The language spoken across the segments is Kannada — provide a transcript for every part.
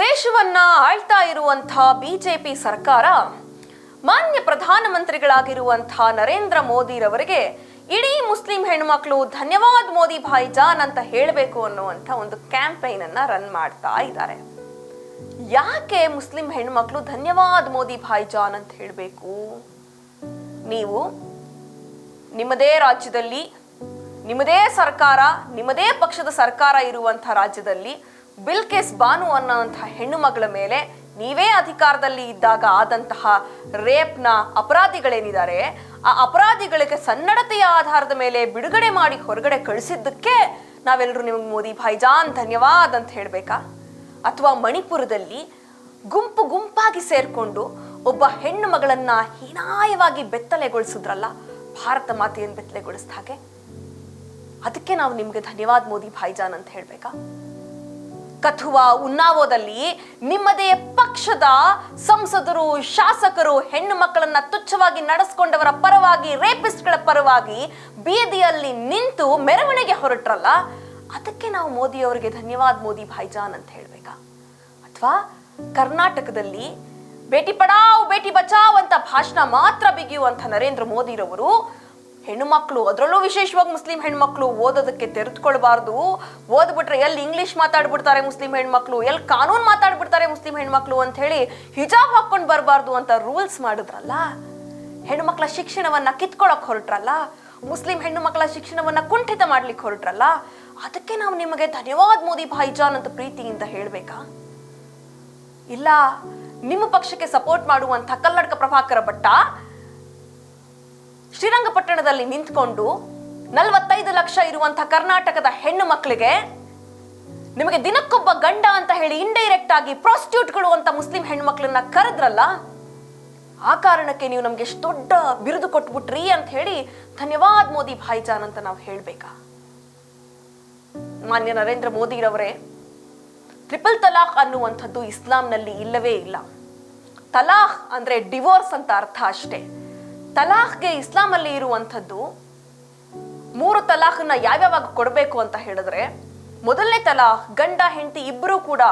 ದೇಶವನ್ನ ಆಳ್ತಾ ಇರುವಂತಹ ಬಿಜೆಪಿ ಸರ್ಕಾರ ಮಾನ್ಯ ಪ್ರಧಾನಮಂತ್ರಿಗಳಾಗಿರುವಂತಹ ನರೇಂದ್ರ ಮೋದಿರವರಿಗೆ ಇಡೀ ಮುಸ್ಲಿಂ ಹೆಣ್ಮಕ್ಳು ಧನ್ಯವಾದ್ ಮೋದಿ ಭಾಯ್ ಜಾನ್ ಅಂತ ಹೇಳಬೇಕು ಅನ್ನುವಂಥ ಒಂದು ಕ್ಯಾಂಪೇನ್ ಅನ್ನ ರನ್ ಮಾಡ್ತಾ ಇದ್ದಾರೆ. ಯಾಕೆ ಮುಸ್ಲಿಂ ಹೆಣ್ಮಕ್ಳು ಧನ್ಯವಾದ್ ಮೋದಿ ಭಾಯ್ ಜಾನ್ ಅಂತ ಹೇಳಬೇಕು? ನೀವು ನಿಮ್ಮದೇ ರಾಜ್ಯದಲ್ಲಿ, ನಿಮ್ಮದೇ ಸರ್ಕಾರ, ನಿಮ್ಮದೇ ಪಕ್ಷದ ಸರ್ಕಾರ ಇರುವಂಥ ರಾಜ್ಯದಲ್ಲಿ ಬಿಲ್ಕಿಸ್ ಬಾನು ಅನ್ನೋಂತಹ ಹೆಣ್ಣು ಮಗಳ ಮೇಲೆ ನೀವೇ ಅಧಿಕಾರದಲ್ಲಿ ಇದ್ದಾಗ ಆದಂತಹ ರೇಪ್ನ ಅಪರಾಧಿಗಳೇನಿದ್ದಾರೆ, ಆ ಅಪರಾಧಿಗಳಿಗೆ ಸನ್ನಡತೆಯ ಆಧಾರದ ಮೇಲೆ ಬಿಡುಗಡೆ ಮಾಡಿ ಹೊರಗಡೆ ಕಳಿಸಿದ್ದಕ್ಕೆ ನಾವೆಲ್ಲರೂ ನಿಮಗೆ ಮೋದಿ ಭಾಯ್ಜಾನ್ ಧನ್ಯವಾದ ಅಂತ ಹೇಳಬೇಕಾ? ಅಥವಾ ಮಣಿಪುರದಲ್ಲಿ ಗುಂಪು ಗುಂಪಾಗಿ ಸೇರಿಕೊಂಡು ಒಬ್ಬ ಹೆಣ್ಣು ಮಗಳನ್ನ ಹೀನಾಯವಾಗಿ ಬೆತ್ತಲೆಗೊಳಿಸಿದ್ರಲ್ಲ, ಭಾರತ ಮಾತೆಯನ್ನು ಬೆತ್ತಲೆಗೊಳಿಸಿದ ಹಾಗೆ? ಅದಕ್ಕೆ ನಾವು ನಿಮಗೆ ಧನ್ಯವಾದ ಮೋದಿ ಭಾಯ್ಜಾನ್ ಅಂತ ಹೇಳ್ಬೇಕಾ? ಕಥುವಾ ಉನ್ನಾವೋದಲ್ಲಿ ನಿಮ್ಮದೇ ಪಕ್ಷದ ಸಂಸದರು, ಶಾಸಕರು, ಹೆಣ್ಣು ಮಕ್ಕಳನ್ನ ತುಚ್ಛವಾಗಿ ನಡೆಸ್ಕೊಂಡವರ ಪರವಾಗಿ, ರೇಪಿಸ್ಟ್ಗಳ ಪರವಾಗಿ ಬೀದಿಯಲ್ಲಿ ನಿಂತು ಮೆರವಣಿಗೆ ಹೊರಟ್ರಲ್ಲ, ಅದಕ್ಕೆ ನಾವು ಮೋದಿ ಅವರಿಗೆ ಧನ್ಯವಾದ ಮೋದಿ ಭಾಯ್ಜಾನ್ ಅಂತ ಹೇಳ್ಬೇಕಾ? ಅಥವಾ ಕರ್ನಾಟಕದಲ್ಲಿ ಬೇಟಿ ಪಡಾವ್, ಬೇಟಿ ಬಚಾವ್ ಅಂತ ಭಾಷಣ ಮಾತ್ರ ಬಿಗಿಯುವಂತ ನರೇಂದ್ರ ಮೋದಿರವರು ಹೆಣ್ಣುಮಕ್ಳು, ಅದರಲ್ಲೂ ವಿಶೇಷವಾಗಿ ಮುಸ್ಲಿಂ ಹೆಣ್ಮಕ್ಳು ಓದೋದಕ್ಕೆ ತೆರೆದುಕೊಳ್ಬಾರ್ದು. ಓದ್ಬಿಟ್ರೆ ಎಲ್ಲಿ ಇಂಗ್ಲಿಷ್ ಮಾತಾಡ್ಬಿಡ್ತಾರೆ ಮುಸ್ಲಿಂ ಹೆಣ್ಮಕ್ಳು, ಎಲ್ಲಿ ಕಾನೂನು ಮಾತಾಡ್ಬಿಡ್ತಾರೆ ಮುಸ್ಲಿಂ ಹೆಣ್ಮಕ್ಳು ಅಂತ ಹೇಳಿ ಹಿಜಾಬ್ ಹಾಕೊಂಡು ಬರಬಾರ್ದು ಅಂತ ರೂಲ್ಸ್ ಮಾಡಿದ್ರಲ್ಲ? ಹೆಣ್ಮಕ್ಳ ಶಿಕ್ಷಣವನ್ನ ಕಿತ್ಕೊಳಕ್ ಹೊರಟ್ರಲ್ಲ? ಮುಸ್ಲಿಂ ಹೆಣ್ಣು ಮಕ್ಕಳ ಶಿಕ್ಷಣವನ್ನ ಕುಂಠಿತ ಮಾಡ್ಲಿಕ್ಕೆ ಹೊರಟ್ರಲ್ಲ? ಅದಕ್ಕೆ ನಾವು ನಿಮಗೆ ಧನ್ಯವಾದ ಮೋದಿ ಭಾಯಿಜಾನ್ ಅಂತ ಪ್ರೀತಿಯಿಂದ ಹೇಳ್ಬೇಕಾ? ಇಲ್ಲ, ನಿಮ್ಮ ಪಕ್ಷಕ್ಕೆ ಸಪೋರ್ಟ್ ಮಾಡುವಂತ ಕಲ್ಲಡ್ಕ ಪ್ರಭಾಕರ ಭಟ್ಟ ಶ್ರೀರಂಗಪಟ್ಟಣದಲ್ಲಿ ನಿಂತ್ಕೊಂಡು ನಲವತ್ತೈದು ಲಕ್ಷ ಇರುವಂತಹ ಕರ್ನಾಟಕದ ಹೆಣ್ಣು ಮಕ್ಕಳಿಗೆ ನಿಮಗೆ ದಿನಕ್ಕೊಬ್ಬ ಗಂಡ ಅಂತ ಹೇಳಿ ಇಂಡೈರೆಕ್ಟ್ ಆಗಿ ಪ್ರಾಸ್ಟಿಟ್ಯೂಟ್ಗಳು ಅಂತ ಮುಸ್ಲಿಂ ಹೆಣ್ಮಕ್ಳನ್ನ ಕರೆದ್ರಲ್ಲ, ಆ ಕಾರಣಕ್ಕೆ ನೀವು ನಮ್ಗೆ ಎಷ್ಟು ದೊಡ್ಡ ಬಿರುದು ಕೊಟ್ಬಿಟ್ರಿ ಅಂತ ಹೇಳಿ ಧನ್ಯವಾದ ಮೋದಿ ಭಾಯ್ಜಾನ್ ಅಂತ ನಾವು ಹೇಳ್ಬೇಕಾ? ಮಾನ್ಯ ನರೇಂದ್ರ ಮೋದಿರವರೇ ಟ್ರಿಪಲ್ ತಲಾಖ್ ಅನ್ನುವಂಥದ್ದು ಇಸ್ಲಾಂನಲ್ಲಿ ಇಲ್ಲವೇ ಇಲ್ಲ. ತಲಾಖ್ ಅಂದ್ರೆ ಡಿವೋರ್ಸ್ ಅಂತ ಅರ್ಥ ಅಷ್ಟೇ. ತಲಾಖ್ಗೆ ಇಸ್ಲಾಮಲ್ಲಿ ಇರುವಂಥದ್ದು, ಮೂರು ತಲಾಖನ್ನ ಯಾವ್ಯಾವಾಗ ಕೊಡಬೇಕು ಅಂತ ಹೇಳಿದ್ರೆ, ಮೊದಲನೇ ತಲಾಖ್, ಗಂಡ, ಹೆಂಡತಿ ಇಬ್ಬರೂ ಕೂಡ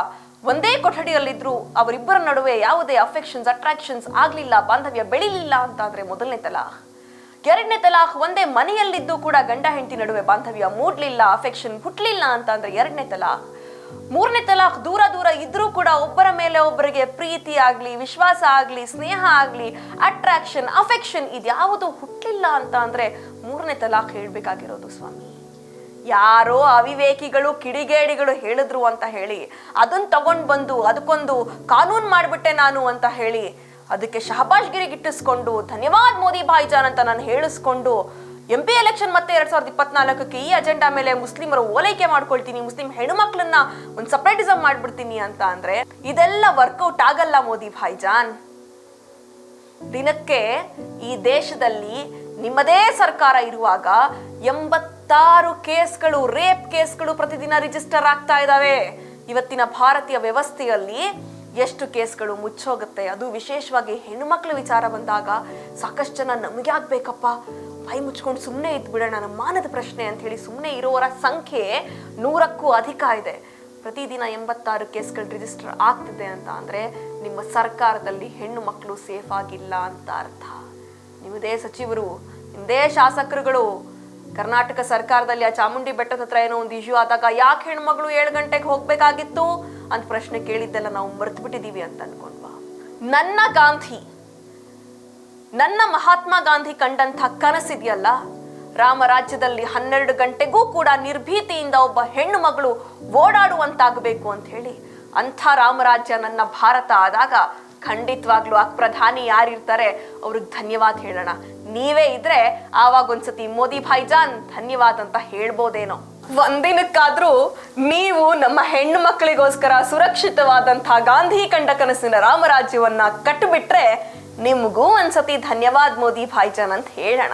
ಒಂದೇ ಕೊಠಡಿಯಲ್ಲಿದ್ರು ಅವರಿಬ್ಬರ ನಡುವೆ ಯಾವುದೇ ಅಫೆಕ್ಷನ್ಸ್ ಅಟ್ರಾಕ್ಷನ್ಸ್ ಆಗಲಿಲ್ಲ, ಬಾಂಧವ್ಯ ಬೆಳಿಲಿಲ್ಲ ಅಂತ ಆದ್ರೆ ಮೊದಲನೇ ತಲಾಖ್. ಎರಡನೇ ತಲಾಖ್, ಒಂದೇ ಮನೆಯಲ್ಲಿದ್ದು ಕೂಡ ಗಂಡ, ಹೆಂಡತಿ ನಡುವೆ ಬಾಂಧವ್ಯ ಮೂಡ್ಲಿಲ್ಲ ಅಫೆಕ್ಷನ್ ಹುಟ್ಲಿಲ್ಲ ಅಂತ ಅಂದ್ರೆ ಎರಡನೇ ತಲಾಖ್. ಮೂರನೇ ತಲಾಖ್ ದೂರ ದೂರ ಇದ್ರೂ ಕೂಡ ಒಬ್ಬರ ಮೇಲೆ ಒಬ್ಬರಿಗೆ ಪ್ರೀತಿ ಆಗಲಿ, ವಿಶ್ವಾಸ ಆಗಲಿ, ಸ್ನೇಹ ಆಗಲಿ ಅಟ್ರಾಕ್ಷನ್ ಅಫೆಕ್ಷನ್ ಇದ್ಯಾವುದು ಹುಟ್ಟಿಲ್ಲ ಅಂತ ಅಂದರೆ ಮೂರನೇ ತಲಾಖ್ ಹೇಳಬೇಕಾಗಿರೋದು ಸ್ವಾಮಿ. ಯಾರೋ ಅವಿವೇಕಿಗಳು, ಕಿಡಿಗೇಡಿಗಳು ಹೇಳಿದ್ರು ಅಂತ ಹೇಳಿ ಅದನ್ನ ತಗೊಂಡು ಬಂದು, ಅದಕ್ಕೊಂದು ಕಾನೂನು ಮಾಡಿಬಿಟ್ಟೆ ನಾನು ಅಂತ ಹೇಳಿ, ಅದಕ್ಕೆ ಶಹಬಾಜ್ಗಿರಿಗಿಟ್ಟಿಸ್ಕೊಂಡು ಗಿಟ್ಟಿಸ್ಕೊಂಡು, ಧನ್ಯವಾದ್ ಮೋದಿ ಭಾಯ್ಜಾನ್ ಅಂತ ನಾನು ಹೇಳಿಸ್ಕೊಂಡು ಎಂ ಪಿ ಎಲೆಕ್ಷನ್ ಮತ್ತೆ ಎರಡ್ ಸಾವಿರದ ಇಪ್ಪತ್ನಾಲ್ಕಕ್ಕೆ ಈ ಅಜೆಂಡಾ ಮೇಲೆ ಮುಸ್ಲಿಮರ ಓಲೈಕೆ ಮಾಡ್ಕೊಳ್ತೀನಿ, ಮುಸ್ಲಿಂ ಹೆಣ್ಮಕ್ಳನ್ನ ಒಂದು ಸಪ್ರೇಟಿಸಮ್ ಮಾಡ್ಬಿಡ್ತೀನಿ ಅಂತ ಅಂದ್ರೆ ಇದೆಲ್ಲ ವರ್ಕೌಟ್ ಆಗಲ್ಲ ಮೋದಿ ಭಾಯ್ಜಾನ್. ದಿನಕ್ಕೆ ಈ ದೇಶದಲ್ಲಿ ನಿಮ್ಮದೇ ಸರ್ಕಾರ ಇರುವಾಗ ಎಂಬತ್ತಾರು ಕೇಸ್ಗಳು ರೇಪ್ ಕೇಸ್ಗಳು ಪ್ರತಿದಿನ ರಿಜಿಸ್ಟರ್ ಆಗ್ತಾ ಇದ್ದಾವೆ. ಇವತ್ತಿನ ಭಾರತೀಯ ವ್ಯವಸ್ಥೆಯಲ್ಲಿ ಎಷ್ಟು ಕೇಸ್ಗಳು ಮುಚ್ಚೋಗುತ್ತೆ? ಅದು ವಿಶೇಷವಾಗಿ ಹೆಣ್ಣುಮಕ್ಳ ವಿಚಾರ ಬಂದಾಗ ಸಾಕಷ್ಟು ಜನ ನಮಗೆ ಆಗ್ಬೇಕಪ್ಪ. ಬಾಯಿ ಮುಚ್ಕೊಂಡು ಸುಮ್ಮನೆ ಇದ್ದು ಬಿಡೋಣ, ನಮ್ಮ ಮಾನದ ಪ್ರಶ್ನೆ ಅಂತ ಹೇಳಿ ಸುಮ್ಮನೆ ಇರೋರ ಸಂಖ್ಯೆ ನೂರಕ್ಕೂ ಅಧಿಕ ಇದೆ. ಪ್ರತಿದಿನ ಎಂಬತ್ತಾರು ಕೇಸ್ಗಳು ರಿಜಿಸ್ಟರ್ ಆಗ್ತಿದೆ ಅಂತ ಅಂದರೆ ನಿಮ್ಮ ಸರ್ಕಾರದಲ್ಲಿ ಹೆಣ್ಣು ಮಕ್ಕಳು ಸೇಫ್ ಆಗಿಲ್ಲ ಅಂತ ಅರ್ಥ. ನಿಮ್ಮದೇ ಸಚಿವರು, ನಿಮ್ಮದೇ ಶಾಸಕರುಗಳು, ಕರ್ನಾಟಕ ಸರ್ಕಾರದಲ್ಲಿ ಆ ಚಾಮುಂಡಿ ಬೆಟ್ಟದ ಹತ್ರ ಏನೋ ಒಂದು ಇಶ್ಯೂ ಆದಾಗ ಯಾಕೆ ಹೆಣ್ಮಗಳು ಏಳು ಗಂಟೆಗೆ ಹೋಗ್ಬೇಕಾಗಿತ್ತು? ಅಂತ ಪ್ರಶ್ನೆ ಕೇಳಿದ್ದೆಲ್ಲ ನಾವು ಮರ್ತು ಬಿಟ್ಟಿದ್ದೀವಿ ಅಂತ ಅನ್ಕೊಂಡ್ವಾ. ನನ್ನ ಗಾಂಧಿ ನನ್ನ ಮಹಾತ್ಮ ಗಾಂಧಿ ಕಂಡಂಥ ಕನಸಿದೆಯಲ್ಲ? ರಾಮರಾಜ್ಯದಲ್ಲಿ ಹನ್ನೆರಡು ಗಂಟೆಗೂ ಕೂಡ ನಿರ್ಭೀತಿಯಿಂದ ಒಬ್ಬ ಹೆಣ್ಣು ಮಗಳು ಓಡಾಡುವಂತಾಗಬೇಕು ಅಂತ ಹೇಳಿ ಅಂಥ ರಾಮರಾಜ್ಯ ನನ್ನ ಭಾರತ ಆದಾಗ ಖಂಡಿತವಾಗ್ಲೂ ಆ ಪ್ರಧಾನಿ ಯಾರಿರ್ತಾರೆ? ಅವ್ರಿಗೆ ಧನ್ಯವಾದ ಹೇಳೋಣ. ನೀವೇ ಇದ್ರೆ ಆವಾಗ ಒಂದ್ಸತಿ ಮೋದಿ ಭಾಯ್ಜಾನ್ ಧನ್ಯವಾದ ಅಂತ ಹೇಳ್ಬೋದೇನೋ. ಒಂದಿನಕ್ಕಾದ್ರೂ ನೀವು ನಮ್ಮ ಹೆಣ್ಣು ಮಕ್ಕಳಿಗೋಸ್ಕರ ಸುರಕ್ಷಿತವಾದಂತಹ ಗಾಂಧಿ ಕಂಡ ಕನಸಿನ ರಾಮರಾಜ್ಯವನ್ನ ಕಟ್ಟಿಬಿಟ್ರೆ ನಿಮಗೂ ಒಂದ್ಸತಿ ಧನ್ಯವಾದ ಮೋದಿ ಭಾಯ್ಜಾನ್ ಅಂತ ಹೇಳೋಣ.